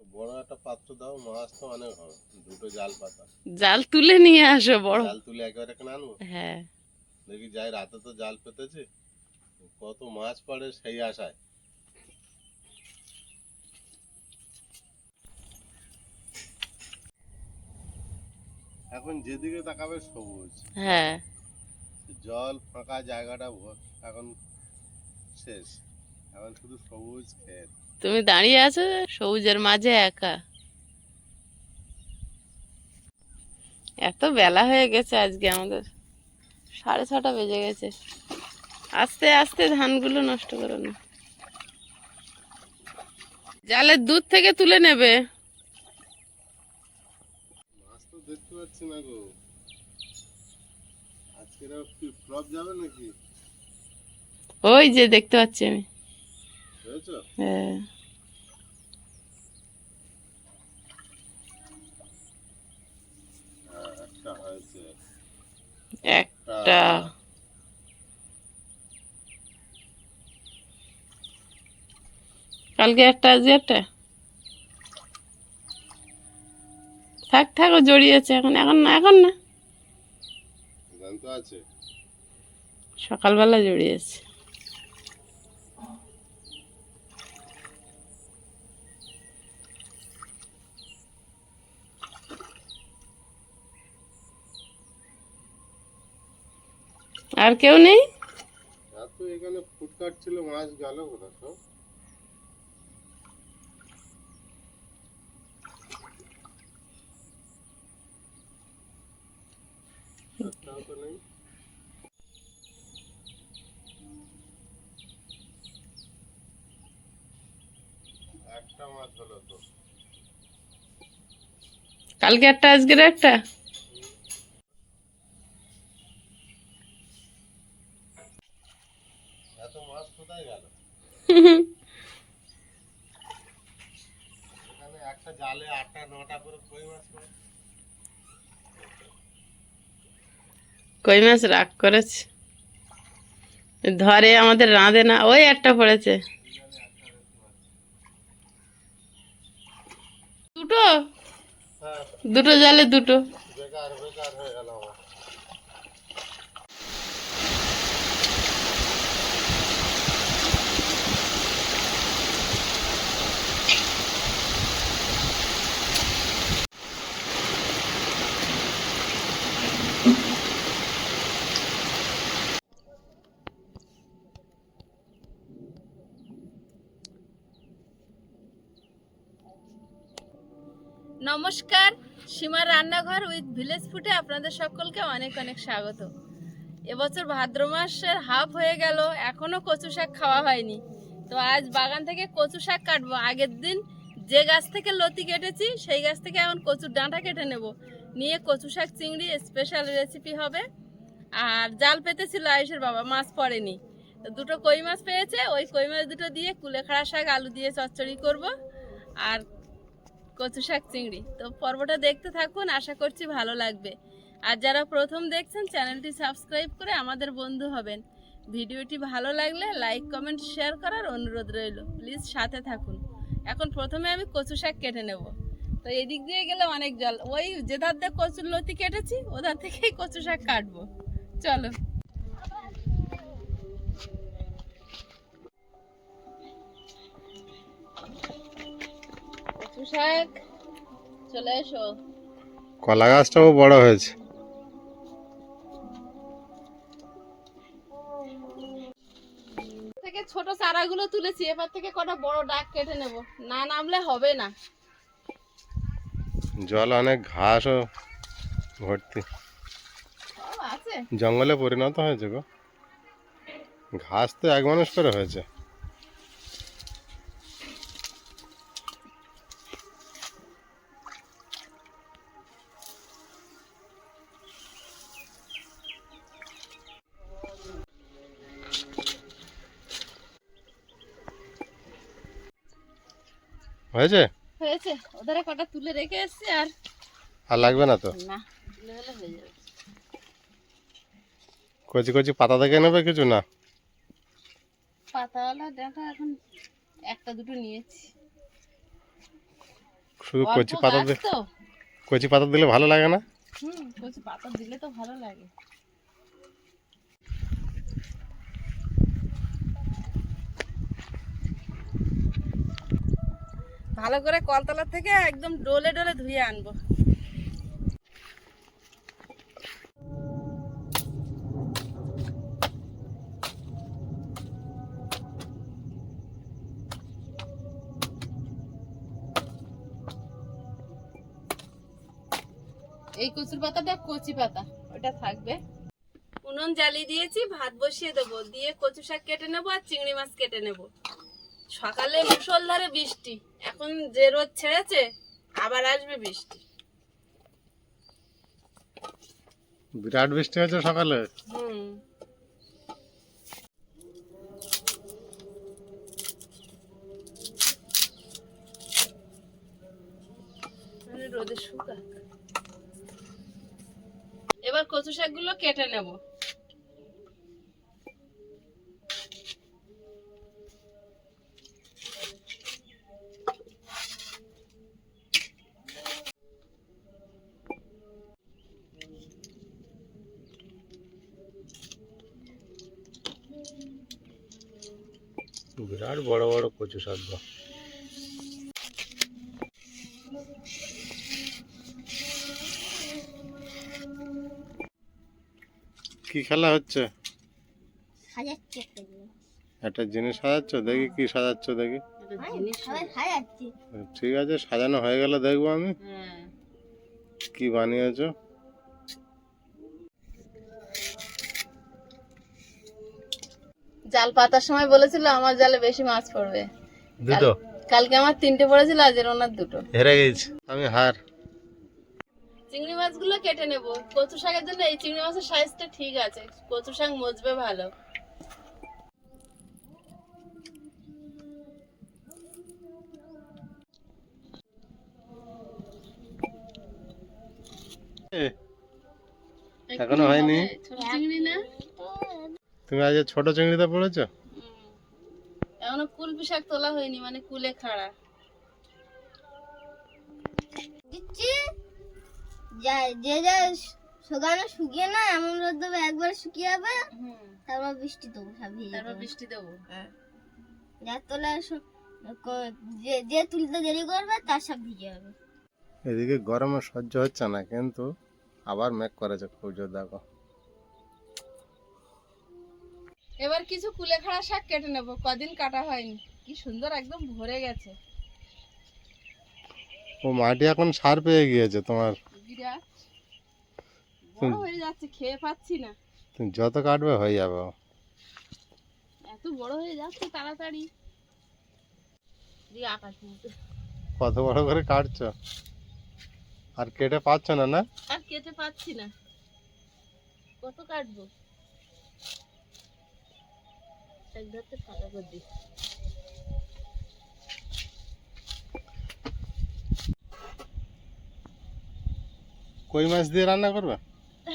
বড় একটা পাত্র দাও মাছ তো অনেক হবে। দুটো জাল পাতা। জাল তুলে নিয়ে আসো বড়। জাল তুলে একেবারে এখানে আনব? হ্যাঁ। দেখি যাই রাতে তো জাল পেতেছে। কত মাছ পড়ে সেই আশায়। এখন যেদিকে তাকাবে সবুজ। হ্যাঁ। জল ফাঁকা জায়গাটা এখন শেষ। এখন শুধু সবুজ ক্ষেত। তুমি দাঁড়িয়ে আছো সবুজের মাঝে একা? এত বেলা হয়ে গেছে আজকে আমাদের। সাড়ে ছটা বেজে গেছে। আস্তে আস্তে ধানগুলো নষ্ট করো না। জালের দুধ থেকে তুলে নেবে। দেখতে পাচ্ছি না গো। আজকে ফ্লপ যাবে নাকি? ওই যে দেখতে পাচ্ছি আমি। হ্যাঁ, একটা হয়েছে একটা কালকে একটা আজ একটা? থাক থাক জড়িয়েছে এখন এখন না এখন না। সকালবেলা জড়িয়েছে। আর কেউ নেই আর তো এখানে ফুট কাটছিল মাছ গেল কোথায় সব একটাও তো নেই একটা মাছ হলো তো কালকে একটা আজকের একটা এত মাছ কোথায় গেল এখানে একটা জালে আটটা নটা করে কই মাছ কই মাছ? রাগ করেছে? ধরে আমাদের রাঁধে না ওই একটা পড়েছে। দুটো? হ্যাঁ। দুটো জালে দুটো। বেকার বেকার হয়ে গেল আমার নমস্কার সীমার রান্নাঘর উইথ ভিলেজ ফুটে আপনাদের সকলকে অনেক অনেক স্বাগত। এবছর ভাদ্র মাসের হাফ হয়ে গেল, এখনও কচু শাক খাওয়া হয়নি। তো আজ বাগান থেকে কচু শাক কাটবো। আগের দিন যে গাছ থেকে লতি কেটেছি, সেই গাছ থেকে এখন কচুর ডাঁটা কেটে নেব। নিয়ে কচু শাক চিংড়ি স্পেশাল রেসিপি হবে। আর জাল পেতেছিল আয়ুষের বাবা, মাছ পড়েনি। তো দুটো কই মাছ পেয়েছে, ওই কই মাছ দুটো দিয়ে কুলেখাড়া শাক, আলু দিয়ে চচ্চড়ি করব। আর কচু শাক চিংড়ি। তো পর্বটা দেখতে থাকুন, আশা করছি ভালো লাগবে। আর যারা প্রথম দেখছেন, চ্যানেলটি সাবস্ক্রাইব করে আমাদের বন্ধু হবেন। ভিডিওটি ভালো লাগলে লাইক, কমেন্ট, শেয়ার করার অনুরোধ রইল। প্লিজ সাথে থাকুন। এখন প্রথমে আমি কচু শাক কেটে নেব। তো এদিক দিয়ে গেলে অনেক জল। ওই যেধার দিয়ে কচুর লতি কেটেছি, ওধার থেকেই কচু শাক কাটবো। চলো। কচু চলে এসো। কলা গাছটাও বড় হয়েছে। থেকে ছোট চারাগুলো তুলেছি এবার থেকে কটা বড় ডাক কেটে নেব। না নামলে হবে না। জল অনেক ঘাসও ভর্তি। জঙ্গলে পরিণত হয়েছে গো। ঘাস তো এক মানুষ করে হয়েছে। হয়েছে? হয়েছে। ওধারে কটা তুলে রেখে এসছি আর আর লাগবে না তো? না তুলে হয়ে যাবে। কচি কচি পাতা দেখে নেবে কিছু না? পাতাওয়ালা ডাঁটা এখন একটা দুটো নিয়েছি। শুধু কচি পাতা দিলে কচি পাতা দিলে ভালো লাগে না? হুম কচি পাতা দিলে তো ভালো লাগে। ভালো করে কলতলা থেকে একদম ডোলে ডোলে ধুয়ে আনব। এই কচুর পাতাটা কচি পাতা, ওটা থাকবে। উনুন জ্বালিয়ে দিয়েছি, ভাত বসিয়ে দেবো। দিয়ে কচু শাক কেটে নেব আর চিংড়ি মাছ কেটে নেব। সকালে মুসলধারে বৃষ্টি। এখন যে রোদ ছেড়েছে? আবার আসবে বৃষ্টি। বিরাট বৃষ্টি হয়েছে সকালে। হুম। রোদে শুকাক। এবার কচু শাকগুলো কেটে নেব বিরাট বড় বড় কচু শাক গো। কি খেলা হচ্ছে? একটা জিনিস। সাজাচ্ছ? দেখি কি সাজাচ্ছ দেখি। সাজাচ্ছে। ঠিক আছে সাজানো হয়ে গেলে দেখব আমি। হ্যাঁ। কি বানিয়েছো? জাল পাতার সময় বলেছিল আমার জালে বেশি মাছ পড়বে। দুটো? কালকে আমার তিনটে পড়েছিল আজের ওনার দুটো। হেরে গেছি। আমি হার। চিংড়ি মাছগুলো কেটে নেব। কচু শাকের জন্য এই চিংড়ি মাছের সাইজটা ঠিক আছে। কচু শাক মজবে ভালো। এখনও হয়নি? চিংড়ি না? তুমি আজ ছোট চিংড়িতে পড়েছো? এখনও কুল শাক তোলা হয়নি মানে কুলে খাড়া। দিচ্ছি। যা যে যা শুকানো শুকিয়ে না এমন রোদ দেবে একবার শুকিয়ে যাবে হুম। তারপর বৃষ্টি দেবো তারপর। বৃষ্টি দেবো। যার তোলা সু- যে যে তুলতে দেরি করবে তার সব ভিজে যাবে। এদিকে গরমে সহ্য হচ্ছে না কিন্তু আবার মেঘ করেছে খুব জোর দেখো। এবার কিছু কুলে খাড়া শাক কেটে নেব কদিন কাটা হয়নি। কি সুন্দর একদম ভরে গেছে। ও মাটি এখন সার পেয়ে গিয়েছে তোমার। বড় হয়ে যাচ্ছে খেয়ে পাচ্ছি না। তুমি যত কাটবে হয়ে যাবে। এত বড় হয়ে যাচ্ছে তাড়াতাড়ি। কত বড় করে কাটছো? আর কেটে পাচ্ছ না না? আর কেটে পাচ্ছি না। কত কাটবো? এক ধরতে ফাঁকা করে দিই কই মাছ দিয়ে রান্না করবে?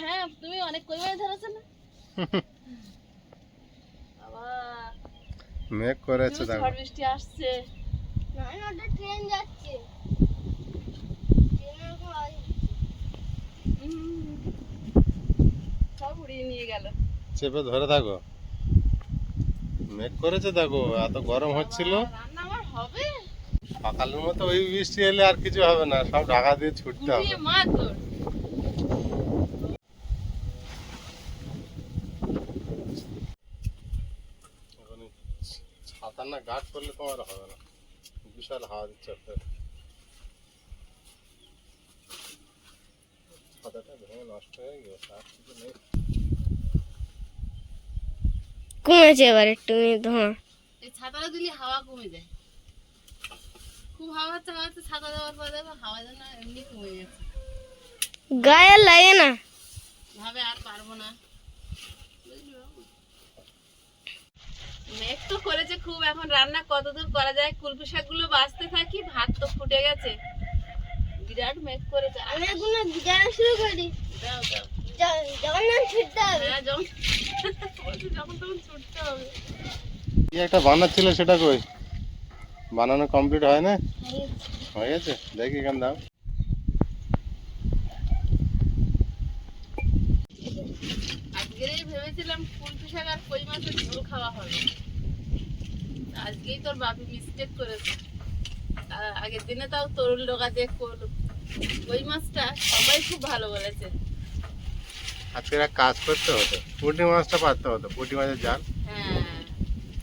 হ্যাঁ তুমি অনেক কই মাছ ধরেছো না? বাবা মেঘ করেছে দেখো। ঝড় বৃষ্টি আসছে। না না ওটা ট্রেন যাচ্ছে ট্রেন এরকম আওয়াজ সব উড়িয়ে নিয়ে গেল। চেপে ধরে থাকো। মেঘ করেছে দেখো এত গরম হচ্ছিল। সকালের মতো ওই বৃষ্টি এলে আর কিছু হবে না সব ঢাকা দিয়ে ছুটতে হবে। ছাতা না গাছ করলে তোমার হবে না বিশাল হাওয়া দিচ্ছে একটা ছাতাটা ভেঙে নষ্ট হয়ে গেছে আর কিছু নেই। কমেছে এবার একটু ধোঁয়া এই ছাতাটা দিলে হাওয়া কমে যায়। খুব হাওয়া হচ্ছে হাওয়া হচ্ছে ছাতা দেওয়ার পর দেখো হাওয়া যেন এমনি কমে গেছে। গায়ে লাগে না। ভাবে আর পারব না। মেঘ তো করেছে খুব এখন রান্না কতদূর করা যায়? কুলপি শাকগুলো বাঁচতে থাকি ভাত তো ফুটে গেছে। বিরাট মেঘ করেছে। আমি এখন জানা শুরু করি। দাও দাও। যখন তখন ছুটতে হবে কি একটা বানাচ্ছিল সেটা কই? বানানো কমপ্লিট হয় না? হয়ে গেছে? দেখি এখান দাও। আজকেরই ভেবেছিলাম কুলপি শাক আর কই মাছের ঝোল খাওয়া হবে। আজকেই তোর বাপি মিস্টেক করেছে। আগের দিনে তাও তরুল ডোকা দিয়ে করল কই মাছটা সবাই খুব ভালো বলেছে। আজকে একটা কাজ করতে হতো। পুঁটি মাছটা পাততে হতো পুঁটি মাছের জাল। হ্যাঁ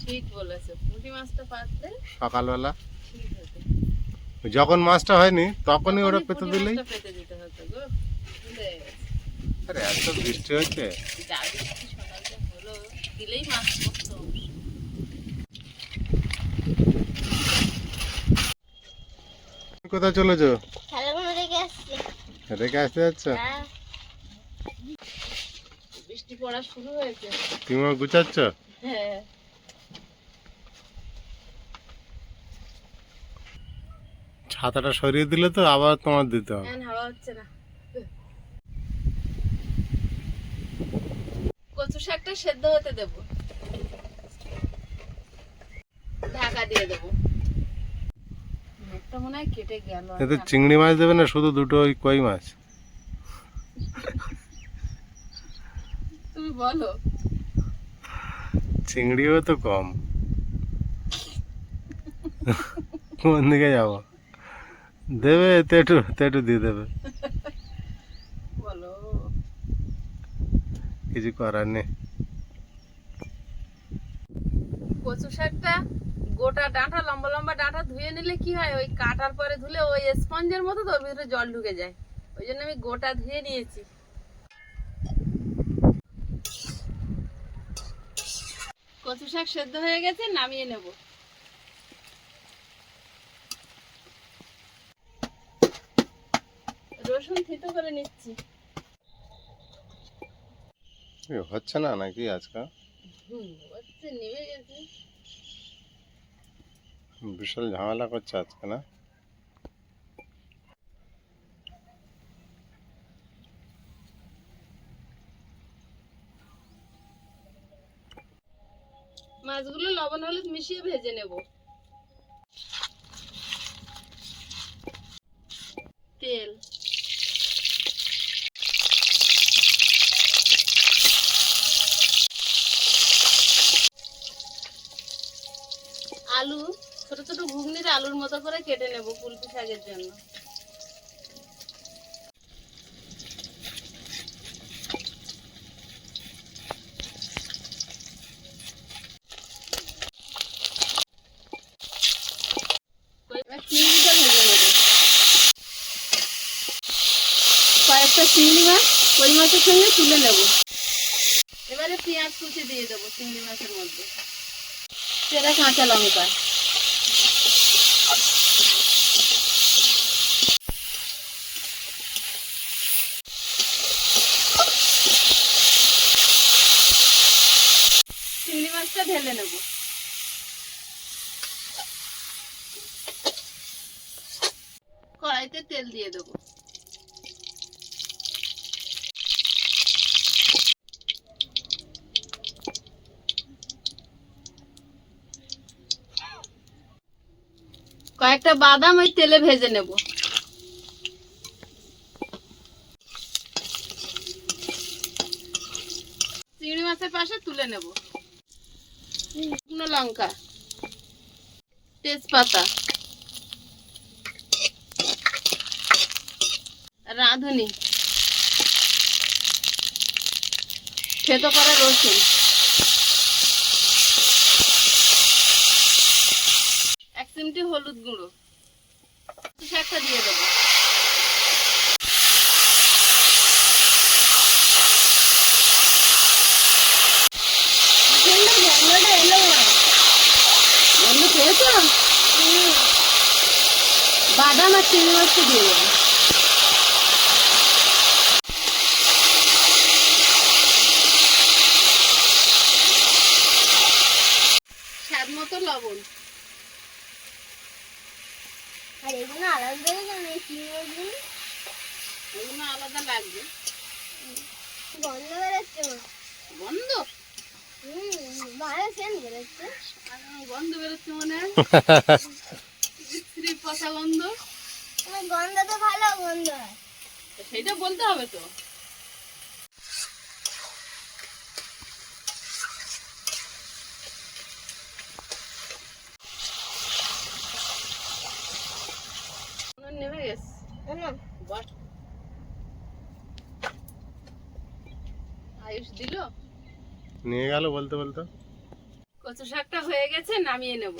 ঠিক বলেছে। পুঁটি মাছটা পাতলে সকালবেলা। ঠিক হতো যখন মাছটা হয়নি তখনই ওরা পেতে পুঁটি দিলেই। আরে এত বৃষ্টি হচ্ছে দিলেই মাছ কোথায় চলেছো? রেখে আসতে যাচ্ছ? হ্যাঁ। পড়া শুরু হয়েছে। তুমিও গুছাচ্ছ? হ্যাঁ। ছাতাটা সরিয়ে দিলে তো আবার তোমার দিতে হবে। হাওয়া হচ্ছে না। কচু শাকটা সেদ্ধ হতে দেব। ঢাকা দিয়ে দেবো। মনে হয় কেটে গেল। এতে চিংড়ি মাছ দেবে না শুধু দুটো ওই কই মাছ? তুমি বলো। চিংড়িও তো কম। কোন দিকে যাব? দেবে তেটু তেটু দিয়ে দেবে। বলো। কিছু করার নেই। কচু শাকটা গোটা ডাঁটা লম্বা লম্বা ডাঁটা ধুয়ে নিলে কি হয়? ওই কাটার পরে ধুলে ওই স্পঞ্জের মতো তো ওর ভিতরে জল ঢুকে যায়। ওই জন্য আমি গোটা ধুয়ে নিয়েছি। কচু শাক সেদ্ধ হয়ে গেছে নামিয়ে নেব। রসুন থিতো করে নিচ্ছি। হচ্ছে না নাকি আজকাল? হুম হচ্ছে নেমে গেছে। বিশাল ঝামেলা করছে আজকে না? মাছগুলো লবণ, হলুদ মিশিয়ে ভেজে নেব। তেল। আলু, ছোট ছোট ঘুগনির আলুর মতো করে কেটে নেব কুলপি শাকের জন্য এবার চিংড়িটা ভেজে নেব কয়েকটা চিংড়ি মাছ কই মাছের সঙ্গে তুলে নেব। এবারে পেঁয়াজ কুচি দিয়ে দেবো চিংড়ি মাছের মধ্যে। সেটা কাঁচা লঙ্কা। চিংড়ি মাছটা ঢেলে নেব। কড়াইতে তেল দিয়ে দেবো। কয়েকটা বাদাম ওই তেলে ভেজে নেব। চিংড়ি মাছের পাশে তুলে নেব। শুকনো লঙ্কা, তেজপাতা, রাঁধুনি, থেতো করা রসুন। চিমটি হলুদ গুঁড়ো। শাকটা দিয়ে দেবো। বাদাম আর চিংড়ি মাছটা দিয়ে দেবো স্বাদ মতো লবণ আর এগুলো আলাদা লাগবে গন্ধ বেরোচ্ছে গন্ধ গন্ধ বেরোচ্ছে মনে? হয় কষা গন্ধ আমার গন্ধ তো ভালো গন্ধ। হয় তো সেইটা বলতে হবে তো নুন নেমে নিয়ে গেল বলতে বলতে। কচু শাকটা হয়ে গেছে, নামিয়ে নেব।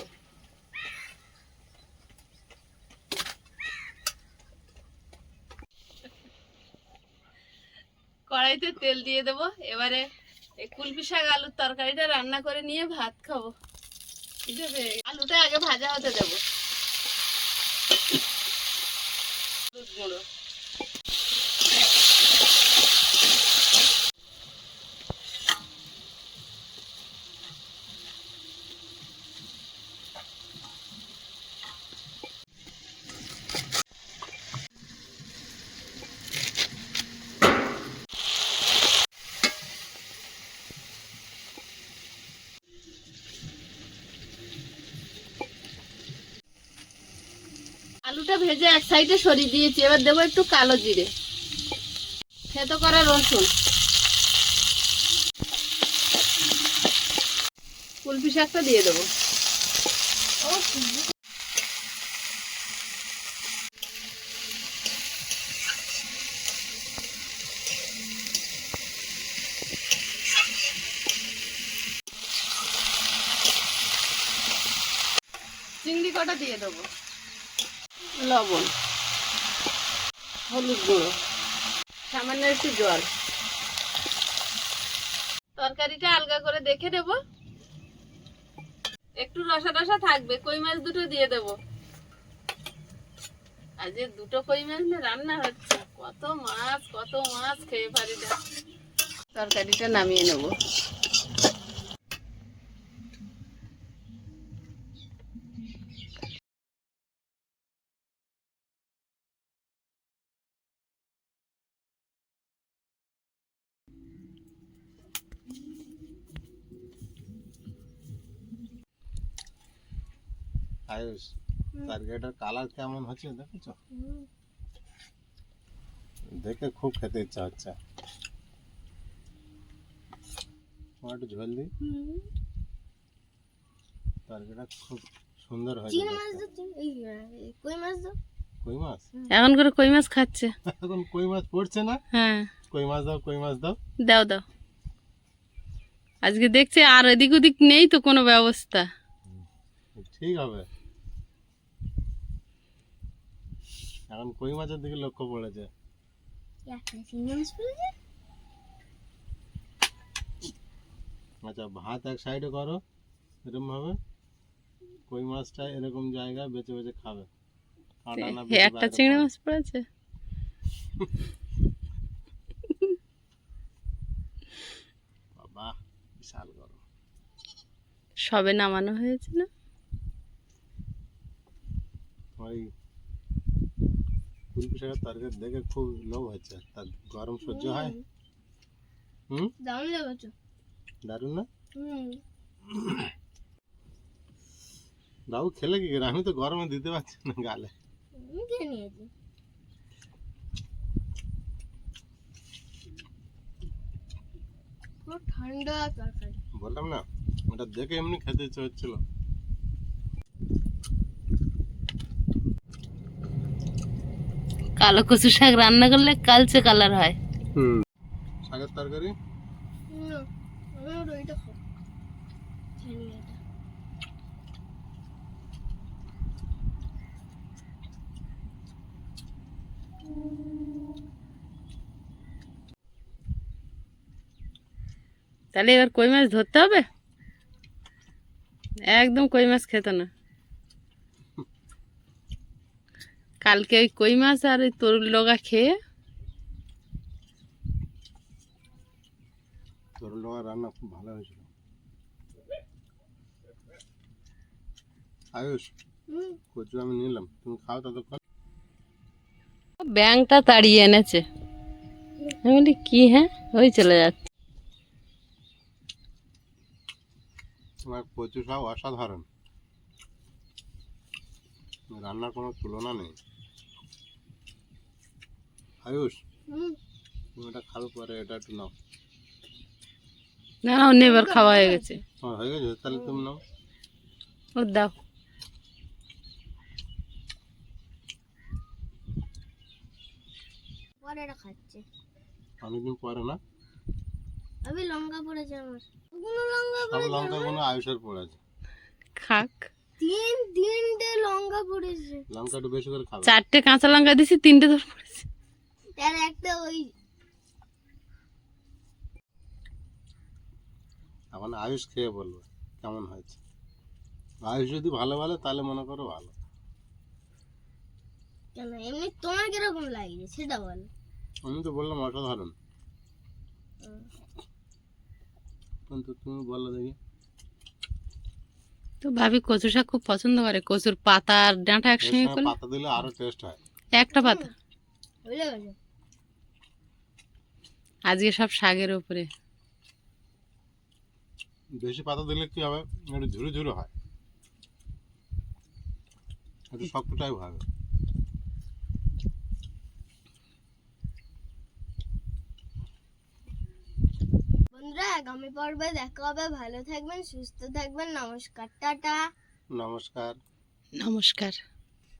কড়াইতে তেল দিয়ে দেব। এবারে কুলপি শাক আলুর তরকারিটা রান্না করে নিয়ে ভাত খাব। ঠিক আছে? আলুটা আগে ভাজা হতে দেব। হলুদ আলুটা ভেজে এক সাইডে সরিয়ে দিয়েছি, এবার দেবো একটু কালো জিরে। থেতো করা রসুন। কুলপি শাকটা দিয়ে দেবো ও চিংড়ি কটা দিয়ে দেবো লবণ হলুদ গুঁড়ো। সামান্য একটু জল। তরকারিটা আলগা করে দেখে দেব একটু রসা রসা থাকবে, কই মাছ দুটো দিয়ে দেব। আজ এ দুটো কই মাছ রান্না হচ্ছে, কত মাছ কত মাছ খেয়ে পারি তরকারিটা নামিয়ে নেব। আয়ুষ তরকারিটার কালার কেমন হচ্ছে দেখেছ? দেখে খুব খেতে ইচ্ছা হচ্ছে। একটু ঝোল দিই তরকারিটা খুব সুন্দর এই, কই মাছ দাও? কই মাছ? এখন করে কই মাছ খাচ্ছে? এখন কই মাছ পড়ছে না? হ্যাঁ। কই মাছ দাও কই মাছ দাও। দাও দাও। আজকে দেখছে আর এদিক ওদিক নেই তো কোনো ব্যবস্থা। ঠিক হবে। এখন কই মাছের দিকে লক্ষ্য পড়েছে আচ্ছা ভাত এক সাইডে করো এরকম ভাবে। কই মাছটা এরকম জায়গায় বেছে বেছে খাবে। একটা চিংড়ি মাছ পড়েছে? বাবা বিশাল গরম। সবে নামানো হয়েছে না? এই ফুলকপি শাকের তরকারি দেখে খুব লোভ হচ্ছে। তার গরম সহ্য হয়? হুম। দারুণ লেগেছে। দারুণ না? হুম। বাবু খেলে কি করে? আমি তো গরমে দিতে পারছি না গালে। ঠান্ডা তরকারি। বললাম না ওটা দেখে এমনি খেতে ইচ্ছে হচ্ছিল। কালো কচু শাক রান্না করলে কালচে কালার হয়। হুম। শাকের তরকারি? তাহলে এবার কই মাছ ধরতে হবে? একদম কই মাছ খেত না। কালকে ওই কই মাছ আর ওই তরুল লগা খেয়ে? তোর লোয়া রান্না খুব ভালো হয়েছিল। আয়ুষ কচু আমি নিলাম তুমি খাও ততক্ষণ। ব্যাংটা তাড়িয়ে এনেছে। আমি বলি কি হ্যাঁ? ওই চলে যাচ্ছে। তোমার কচু সব অসাধারণ। রান্নার কোনো তুলনা নেই। আয়ুষ? হুম। তুমি এটা খাবে পরে এটা একটু নাও। না না অন্য এবার খাওয়া হয়ে গেছে। তোমার হয়ে গেছে? তাহলে তুমি নাও। ও দাও। পরে এটা খাচ্ছে অনেকদিন পরে না। আমি লঙ্কা পড়েছে আমার। কোনো লঙ্কা সব পড়েছে লঙ্কা কোনো আয়ুষের পড়েছে খাক। তিন তিনটে লঙ্কা পড়েছে। লঙ্কা একটু বেশি করে খাবে। চারটে কাঁচা লঙ্কা দিছি তিনটে ধর পড়েছে। তার একটা ওই এখন আয়ুষ খেয়ে বলবে কেমন হয়েছে? আয়ুষ যদি ভালো ভালো তাহলে মনে করো ভালো। কেন? এমনি তোমার কীরকম লাগছে সেটা বল। আমি তো বললাম অসাধারণ। কিন্তু তুমি বলো দেখি। তো ভাবি কচু শাক খুব পছন্দ করে কচুর পাতা আর ডাঁটা একসঙ্গে করলে পাতা দিলে আরও টেস্ট হয়। একটা পাতা। আজকে সব শাকের উপরে। বেশি পাতা দিলে কি হবে? একটু ঝুরু ঝুরু হয়। একটু শক্ত টাইপ হবে বন্ধুরা আগামী পর্বে দেখা হবে। ভালো থাকবেন সুস্থ থাকবেন। নমস্কার টাটা। নমস্কার। নমস্কার।